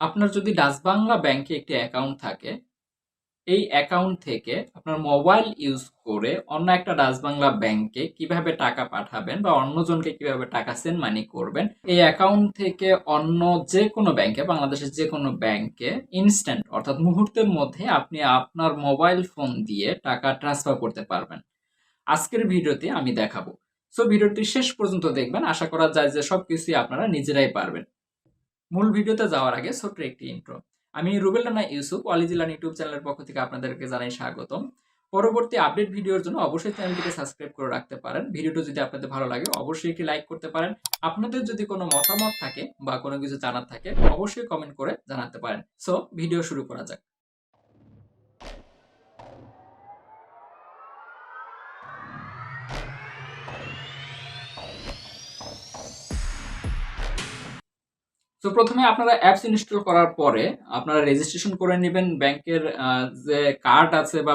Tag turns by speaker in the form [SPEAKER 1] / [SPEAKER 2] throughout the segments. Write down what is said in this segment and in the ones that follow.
[SPEAKER 1] আপনার যদি ডাচ বাংলা ব্যাংকে একটি অ্যাকাউন্ট থাকে, এই অ্যাকাউন্ট থেকে আপনার মোবাইল ইউজ করে অন্য একটা ডাচ বাংলা ব্যাংকে কীভাবে টাকা পাঠাবেন বা অন্যজনকে কীভাবে টাকা সেন্ড মানি করবেন, এই অ্যাকাউন্ট থেকে অন্য যে কোনো ব্যাংকে বাংলাদেশের যে কোনো ব্যাংকে ইনস্ট্যান্ট অর্থাৎ মুহূর্তের মধ্যে আপনি আপনার মোবাইল ফোন দিয়ে টাকা ট্রান্সফার করতে পারবেন। আজকের ভিডিওতে আমি দেখাবো। সো ভিডিওটি শেষ পর্যন্ত দেখবেন আশা করা যায় যে সবকিছুই আপনারা নিজেরাই পারবেন। মূল ভিডিওতে যাওয়ার আগে ছোট্ট একটি ইন্ট্রো আমি রুবেল রানা ইউসুফ অলিজিলান ইউটিউব চ্যানেলের পক্ষ থেকে আপনাদেরকে জানাই স্বাগতম। পরবর্তী আপডেট ভিডিওর জন্য অবশ্যই চ্যানেলটিকে সাবস্ক্রাইব করে রাখতে পারেন। ভিডিওটি যদি আপনাদের ভালো লাগে, অবশ্যই একটি লাইক করতে পারেন। আপনাদের যদি কোনো মতামত থাকে বা কোনো কিছু জানার থাকে, অবশ্যই কমেন্ট করে জানাতে পারেন। সো ভিডিও শুরু করা যাক। তো প্রথমে আপনারা অ্যাপস ইনস্টল করার পরে আপনারা রেজিস্ট্রেশন করে নেবেন ব্যাংকের যে কার্ড আছে বা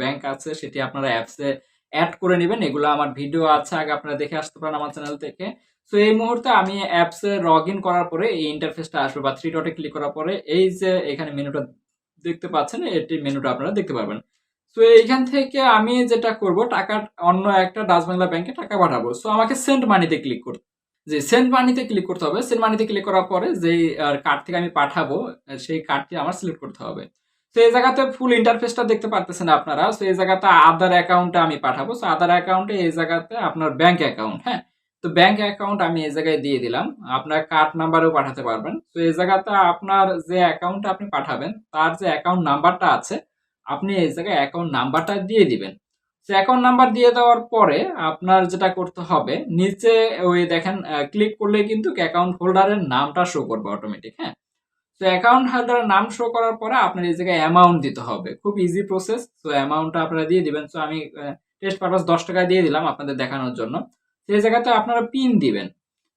[SPEAKER 1] ব্যাংক আছে সেটি আপনারা অ্যাপসে অ্যাড করে নেবেন। এগুলো আমার ভিডিও আছে, আগে আপনারা দেখে আসতে পারেন আমার চ্যানেল থেকে। তো এই মুহূর্তে আমি অ্যাপসে লগ ইন করার পরে এই ইন্টারফেসটা আসবে বা থ্রি ডটে ক্লিক করার পরে এই যে এখানে মেনুটা দেখতে পাচ্ছেন, এটি মেনুটা আপনারা দেখতে পারবেন। তো এইখান থেকে আমি যেটা করব, টাকা অন্য একটা ডাচ ব্যাংকে টাকা পাঠাবো। সো আমাকে সেন্ড মানিতে ক্লিক করতে যে সেন্ড মানিতে ক্লিক করতে হবে। সেন্ড মানিতে ক্লিক করার পরে যেই কার্ড থেকে আমি পাঠাবো, সেই কার্ডটি আমার সিলেক্ট করতে হবে। তো এই জায়গাতে ফুল ইন্টারফেসটা দেখতে পারতেছেন আপনারা। তো এই জায়গাতে আদার অ্যাকাউন্টে আমি পাঠাবো। তো আদার অ্যাকাউন্টে এই জায়গাতে আপনার ব্যাংক অ্যাকাউন্ট হ্যাঁ? তো ব্যাংক অ্যাকাউন্ট আমি এই জায়গায় দিয়ে দিলাম। আপনার কার্ড নাম্বারও পাঠাতে পারবেন। তো এই জায়গাতে আপনার যে অ্যাকাউন্টটা আপনি পাঠাবেন, তার যে অ্যাকাউন্ট নাম্বারটা আছে, আপনি এই জায়গায় অ্যাকাউন্ট নাম্বারটা দিয়ে দিবেন। সে অ্যাকাউন্ট নাম্বার দিয়ে দেওয়ার পরে আপনার যেটা করতে হবে, নিচে ওই দেখেন ক্লিক করলে কিন্তু অ্যাকাউন্ট হোল্ডারের নামটা শো করবে অটোমেটিক হ্যাঁ? তো অ্যাকাউন্ট হোল্ডারের নাম শো করার পরে আপনার এই জায়গায় অ্যামাউন্ট দিতে হবে। খুব ইজি প্রসেস তো অ্যামাউন্টটা আপনারা দিয়ে দিবেন। সো আমি টেস্ট পারপাস দশ টাকা দিয়ে দিলাম আপনাদের দেখানোর জন্য। সেই জায়গাতে আপনারা পিন দিবেন।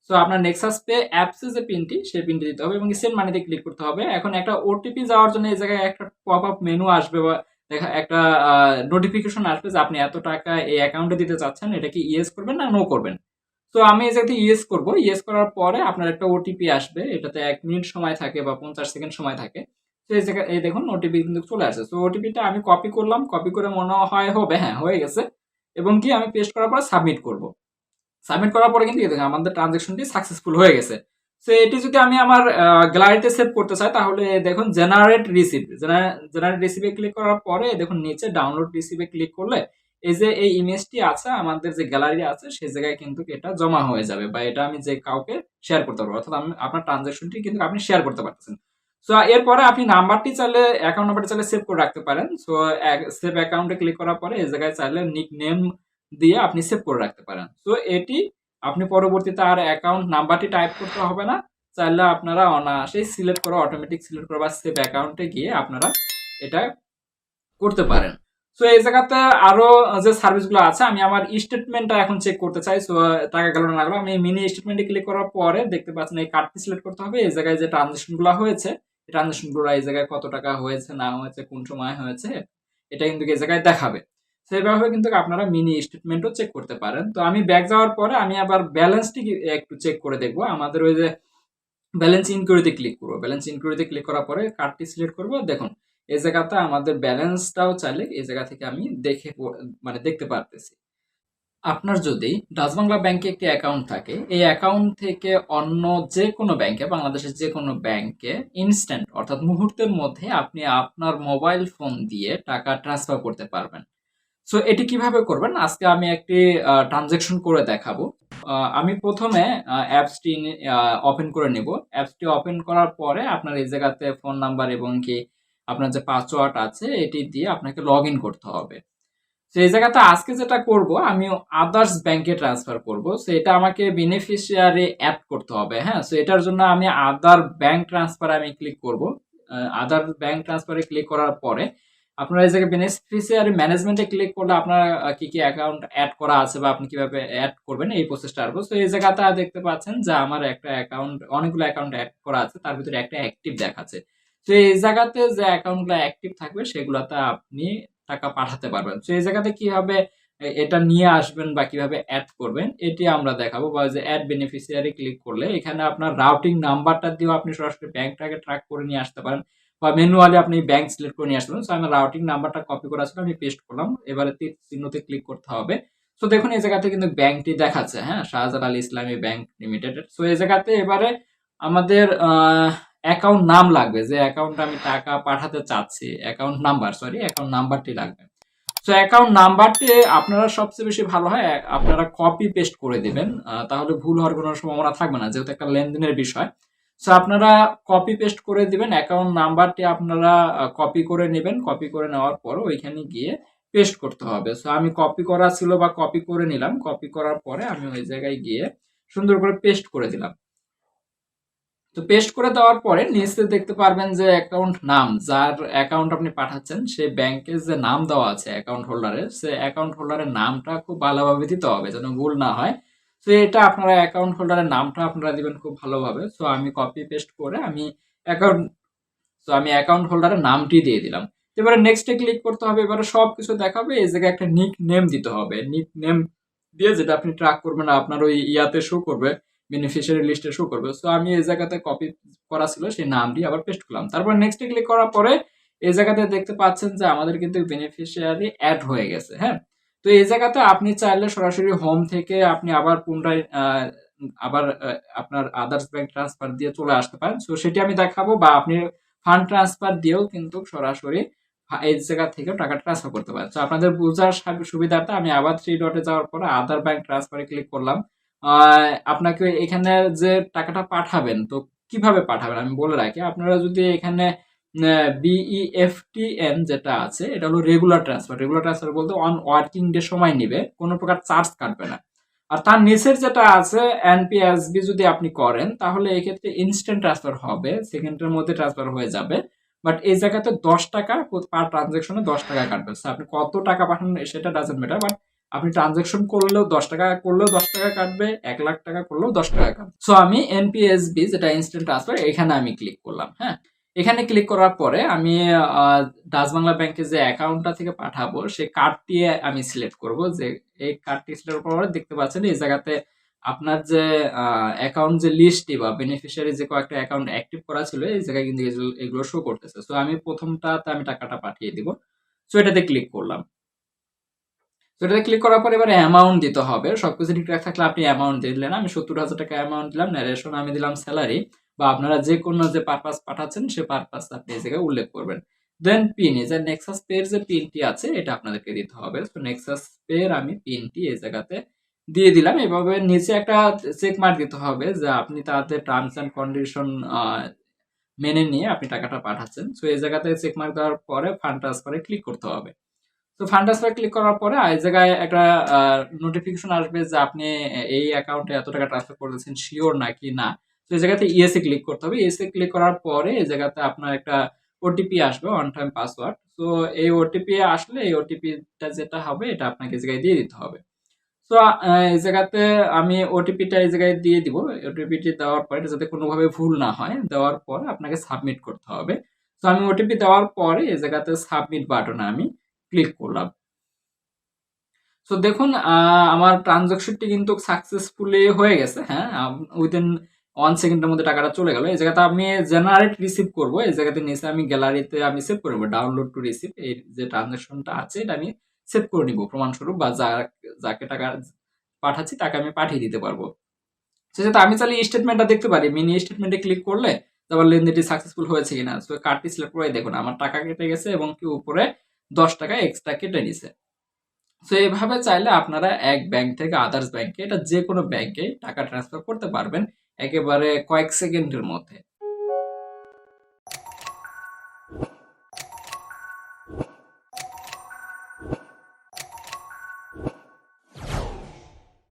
[SPEAKER 1] সো আপনার নেক্সাস পে অ্যাপসে যে পিনটি সেই পিনটি দিতে হবে এবং সেন্ড মানিতে ক্লিক করতে হবে। এখন একটা ওটিপি যাওয়ার জন্য এই জায়গায় একটা পপ আপ মেনু আসবে বা দেখা, একটা নোটিফিকেশন আসবে যে আপনি এত টাকা এই অ্যাকাউন্টে দিতে চাচ্ছেন, এটা কি ইয়েস করবেন না নো করবেন? তো আমি জায়গাতে ইয়েস করব ইয়েস করার পরে আপনার একটা ওটিপি আসবে, এটাতে এক মিনিট সময় থাকে বা পঞ্চাশ সেকেন্ড সময় থাকে। তো এই জায়গায় এই দেখুন ওটিপি কিন্তু চলে আসে তো ওটিপিটা আমি কপি করলাম কপি করে মনে হয় হবে হ্যাঁ হয়ে গেছে। এবং কি আমি পেস্ট করার পরে সাবমিট করব। সাবমিট করার পরে কিন্তু আমাদের ট্রানজেকশনটি সাকসেসফুল হয়ে গেছে। তো এটি যদি আমি আমার গ্যালারিতে সেভ করতে চাই, তাহলে দেখুন জেনারেট রিসিভ জেনারেট রিসিভে ক্লিক করার পরে দেখুন নিচে ডাউনলোড রিসিভে ক্লিক করলে এই যে এই ইমেজটি আছে, আমাদের যে গ্যালারি আছে সেই জায়গায় কিন্তু এটা জমা হয়ে যাবে বা এটা আমি যে কাউকে শেয়ার করতে পারব, অর্থাৎ আপনার ট্রানজাকশনটি কিন্তু আপনি শেয়ার করতে পারতেছেন। সো এরপরে আপনি নাম্বারটি চাইলে অ্যাকাউন্ট নাম্বারটি চাইলে সেভ করে রাখতে পারেন। সো সেভ অ্যাকাউন্টে ক্লিক করার পরে এই জায়গায় চাইলে নিক নেম দিয়ে আপনি সেভ করে রাখতে পারেন। সো এটি আপনি পরবর্তীতে আর অ্যাকাউন্ট নাম্বারটি টাইপ করতে হবে না। চাইলে আপনারা অনায়াসেই সিলেক্ট করা অটোমেটিক সিলেক্ট করা বা সেভ অ্যাকাউন্টে গিয়ে আপনারা এটা করতে পারেন। সো এই জায়গাতে আরও যে সার্ভিসগুলো আছে, আমি আমার স্টেটমেন্টটা এখন চেক করতে চাই। সো টাকা গেল না গেলো। আমি মিনি স্টেটমেন্টে ক্লিক করার পরে দেখতে পাচ্ছেন এই কার্ডটি সিলেক্ট করতে হবে। এই জায়গায় যে ট্রানজেকশনগুলো হয়েছে ট্রানজেকশনগুলো এই জায়গায় কত টাকা হয়েছে, না হয়েছে, কোন সময় হয়েছে, এটা কিন্তু এই জায়গায় দেখাবে। সেইভাবে কিন্তু আপনারা মিনি স্টেটমেন্টও চেক করতে পারেন। তো আমি ব্যাক যাওয়ার পরে আমি আবার ব্যালেন্সটি একটু চেক করে দেখব। আমাদের ওই যে ব্যালেন্স ইনকোয়ারিতে ক্লিক করব। ব্যালেন্স ইনকোয়ারিতে ক্লিক করার পরে কার্ডটি সিলেক্ট করব। দেখুন এই জায়গাতে আমাদের ব্যালেন্সটাও চাইলে এই জায়গা থেকে আমি দেখে মানে দেখতে পারতেছি। আপনার যদি ডাচ বাংলা ব্যাংকে একটি অ্যাকাউন্ট থাকে, এই অ্যাকাউন্ট থেকে অন্য যে কোনো ব্যাংকে, বাংলাদেশের যে কোনো ব্যাংকে ইনস্ট্যান্ট অর্থাৎ মুহূর্তের মধ্যে আপনি আপনার মোবাইল ফোন দিয়ে টাকা ট্রান্সফার করতে পারবেন। সো এটি কীভাবে করবেন? আজকে আমি একটি ট্রানজেকশন করে দেখাবো। আমি প্রথমে অ্যাপসটি ওপেন করে নেব। অ্যাপসটি ওপেন করার পরে আপনার এই জায়গাতে ফোন নাম্বার এবং কি আপনার যে পাসওয়ার্ড আছে, এটি দিয়ে আপনাকে লগ ইন করতে হবে। তো এই জায়গাতে আজকে যেটা করব, আমি আদার্স ব্যাংকে ট্রান্সফার করব। সো এটা আমাকে বেনিফিশিয়ারি অ্যাড করতে হবে হ্যাঁ? সো এটার জন্য আমি আদার ব্যাংক ট্রান্সফার আমি ক্লিক করব। আদার ব্যাংক ট্রান্সফারে ক্লিক করার পরে আপনারা এই জায়গায় বেনিফিশিয়ারি ম্যানেজমেন্টে ক্লিক করলে আপনার কি কি অ্যাকাউন্ট অ্যাড করা আছে বা আপনি কীভাবে অ্যাড করবেন, এই প্রসেসটা আসব তো এই জায়গাতে দেখতে পাচ্ছেন যে আমার একটা অ্যাকাউন্ট অনেকগুলো অ্যাকাউন্ট অ্যাড করা আছে, তার ভিতরে একটা অ্যাক্টিভ দেখাচ্ছে। তো এই জায়গাতে যে অ্যাকাউন্টগুলো অ্যাক্টিভ থাকবে, সেগুলোতে আপনি টাকা পাঠাতে পারবেন। তো এই জায়গাতে কি হবে এ- এটা নিয়ে আসবেন বা কীভাবে অ্যাড করবেন, এটি আমরা দেখাবো। বা যে অ্যাড বেনিফিশিয়ারি ক্লিক করলে, এখানে আপনার রাউটিং নাম্বারটা দিয়েও আপনি সরাসরি ব্যাংকটাকে ট্র্যাক করে নিয়ে আসতে পারেন। বা ম্যানুয়ালি আপনি ব্যাংক সিলেক্ট করে নিয়ে আসতে পারেন। সো আমি রাউটিং নাম্বারটা কপি করা ছিল আমি পেস্ট করলাম। এবারে তীর চিহ্নতে ক্লিক করতে হবে। তো দেখুন, এই জায়গাতে কিন্তু ব্যাংকটি দেখাচ্ছে হ্যাঁ? শাহজালাল আলী ইসলামী ব্যাংক লিমিটেড সো এই জায়গাতে এবারে আমাদের অ্যাকাউন্ট নাম লাগবে। যে অ্যাকাউন্টে আমি টাকা পাঠাতে চাচ্ছি অ্যাকাউন্ট নাম্বার সরি অ্যাকাউন্ট নাম্বারটি লাগবে। সো অ্যাকাউন্ট নাম্বারটি আপনারা সবচেয়ে বেশি ভালো হয়, আপনারা কপি পেস্ট করে দিবেন। তাহলে ভুল হওয়ার কোনো সম্ভাবনা থাকবে না, যেহেতু একটা লেনদেনের বিষয়। সো আপনারা কপি পেস্ট করে দিবেন অ্যাকাউন্ট নাম্বারটি আপনারা কপি করে নেবেন কপি করে নেওয়ার পর ওইখানে গিয়ে পেস্ট করতে হবে। সো আমি কপি করা ছিল বা কপি করে নিলাম কপি করার পরে আমি ওই জায়গায় গিয়ে সুন্দর করে পেস্ট করে দিলাম। তো পেস্ট করে দেওয়ার পরে নিচে দেখতে পারবেন যে অ্যাকাউন্ট নাম, যার অ্যাকাউন্ট আপনি পাঠাচ্ছেন সেই ব্যাংকের যে নাম দেওয়া আছে অ্যাকাউন্ট হোল্ডারের সে অ্যাকাউন্ট হোল্ডারের নামটা খুব ভালোভাবে দিতে হবে, যেন ভুল না হয়। তো এটা আপনারা অ্যাকাউন্ট হোল্ডারের নামটা আপনারা দিবেন খুব ভালোভাবে। সো আমি কপি পেস্ট করে আমি অ্যাকাউন্ট সো আমি অ্যাকাউন্ট হোল্ডারের নামটি দিয়ে দিলাম। এবারে নেক্সটে ক্লিক করতে হবে, এবারে সব কিছু দেখাবে, এই জায়গায় একটা নিক নেম দিতে হবে। নিক নেম দিয়ে যেটা আপনি ট্র্যাক করবেন, আপনার ওই ইয়াতে শো করবে বেনিফিশিয়ারি লিস্টে শো করবে। সো আমি এই জায়গাতে কপি করা ছিল, সেই নামটি আবার পেস্ট করলাম। তারপর নেক্সটে ক্লিক করার পরে এই জায়গাতে দেখতে পাচ্ছেন যে আমাদের কিন্তু বেনিফিশিয়ারি অ্যাড হয়ে গেছে হ্যাঁ? তো এই জায়গাতে আপনি চাইলে সরাসরি হোম থেকে আপনি আবার পুনরায় আবার আপনার আদার্স ব্যাংক ট্রান্সফার দিয়ে চলে আসতে পারেন। সো সেটি আমি দেখাবো বা আপনি ফান্ড ট্রান্সফার দিয়েও কিন্তু সরাসরি এই জায়গা থেকেও টাকা ট্রান্সফার করতে পারেন। তো আপনাদের বোঝার সা- সুবিধার্থে আমি আবার থ্রি ডটে যাওয়ার পরে আদার ব্যাংক ট্রান্সফারে ক্লিক করলাম। আপনাকে এখানে যে টাকাটা পাঠাবেন, তো কীভাবে পাঠাবেন আমি বলে রাখি। আপনারা যদি এখানে বিইএফটিএন যেটা আছে, এটা হলো রেগুলার ট্রান্সফার রেগুলার ট্রান্সফার বলতে অন ওয়ার্কিং ডে সময় নেবে, কোনো প্রকার চার্জ কাটবে না। আর তার নিচের যেটা আছে এনপিএসবি যদি আপনি করেন, তাহলে এক্ষেত্রে ইনস্ট্যান্ট ট্রান্সফার হবে সেকেন্ডের মধ্যে ট্রান্সফার হয়ে যাবে। বাট এই জায়গাতে দশ টাকা পার ট্রানজেকশনে দশ টাকা কাটবে। আপনি কত টাকা পাঠান সেটা ডাজেন্ট ম্যাটার বাট আপনি ট্রানজেকশন করলেও দশ টাকা করলেও দশ টাকা কাটবে, এক লাখ টাকা করলেও দশ টাকা কাটবে। সো আমি এনপিএসবি যেটা ইনস্ট্যান্ট ট্রান্সফার এখানে আমি ক্লিক করলাম হ্যাঁ? এখানে ক্লিক করার পরে আমি ডাচ বাংলা ব্যাংকে যে অ্যাকাউন্টটা থেকে পাঠাবো সেই কার্ডটি আমি সিলেক্ট করব। যে এই কার্ডটি সিলেক্ট করার পরে দেখতে পাচ্ছেন এই জায়গাতে আপনার যে অ্যাকাউন্ট যে লিস্টটি বা বেনিফিশিয়ারি যে কয়েকটা অ্যাকাউন্ট অ্যাক্টিভ করা ছিল, এই জায়গায় কিন্তু এগুলো- এগুলো শো করতেছে। সো আমি প্রথমটাতে আমি টাকাটা পাঠিয়ে দিব। সো এটাতে ক্লিক করলাম। তো এটাতে ক্লিক করার পর এবার অ্যামাউন্ট দিতে হবে। সবকিছু ঠিকঠাক থাকলে আপনি অ্যামাউন্ট দিয়ে দিলেন। আমি সত্তর হাজার টাকা অ্যামাউন্ট দিলাম। ন্যারেশন আমি দিলাম স্যালারি বা আপনারা যে কোনো যে পারপাস পাঠাচ্ছেন, সে পারপাস আপনি এই জায়গায় উল্লেখ করবেন। দেন পিন এই যে নেক্সাস পের যে পিনটি আছে, এটা আপনাদেরকে দিতে হবে। তো নেক্সাস পের আমি পিনটি এই জায়গাতে দিয়ে দিলাম। এভাবে নিচে একটা চেক মার্ক দিতে হবে যে আপনি তাতে টার্মস অ্যান্ড কন্ডিশন মেনে নিয়ে আপনি টাকাটা পাঠাচ্ছেন। সো এই জায়গাতে চেক মার্ক দেওয়ার পরে ফান্ড ট্রান্সফারে ক্লিক করতে হবে। তো ফান্ড ট্রান্সফার ক্লিক করার পরে এই জায়গায় একটা নোটিফিকেশন আসবে যে আপনি এই অ্যাকাউন্টে এত টাকা ট্রান্সফার করেছেন শিওর নাকি না? তো এই জায়গাতে ইএসএ ক্লিক করতে হবে। ইএসএ ক্লিক করার পরে এই জায়গাতে আপনার একটা ওটিপি আসবে ওয়ান টাইম পাসওয়ার্ড তো এই ওটিপি আসলে এই ওটিপিটা যেটা হবে, এটা আপনাকে এই জায়গায় দিয়ে দিতে হবে। তো এই জায়গাতে আমি ওটিপিটা এই জায়গায় দিয়ে দিব। ওটিপিটি দেওয়ার পরে যাতে কোনোভাবে ভুল না হয়, দেওয়ার পর আপনাকে সাবমিট করতে হবে। তো আমি ওটিপি দেওয়ার পরে এই জায়গাতে সাবমিট বাটনে আমি ক্লিক করলাম। তো দেখুন আমার ট্রানজাকশনটি কিন্তু সাকসেসফুলি হয়ে গেছে হ্যাঁ। উইদিন ওয়ান সেকেন্ডের মধ্যে টাকাটা চলে গেল। এই জায়গাতে আমি জেনারেট রিসিভ করব। এই জায়গাতে নিচে আমি গ্যালারিতে আমি সেভ করে নেব। ডাউনলোড টু রিসিভ এই যে ট্রানজাকশনটা আছে, এটা আমি সেভ করে নিব। প্রমাণস্বরূপ বা যা, যাকে টাকা পাঠাচ্ছি, তাকে আমি পাঠিয়ে দিতে পারব। সেক্ষেত্রে আমি চাইলে স্টেটমেন্টটা দেখতে পারি। মিনি স্টেটমেন্টে ক্লিক করলে তারপর লেনদেনটি সাকসেসফুল হয়েছে কিনা। সো কার্ডটি সিলেক্ট করে দেখুন, আমার টাকা কেটে গেছে এবং কি উপরে দশ টাকা এক্সট্রা কেটে নিছে। সো এইভাবে চাইলে আপনারা এক ব্যাংক থেকে আদার্স ব্যাংকে এটা যে কোনো ব্যাংকে টাকা ট্রান্সফার করতে পারবেন। একেবারে কয়েক সেকেন্ডের মধ্যে।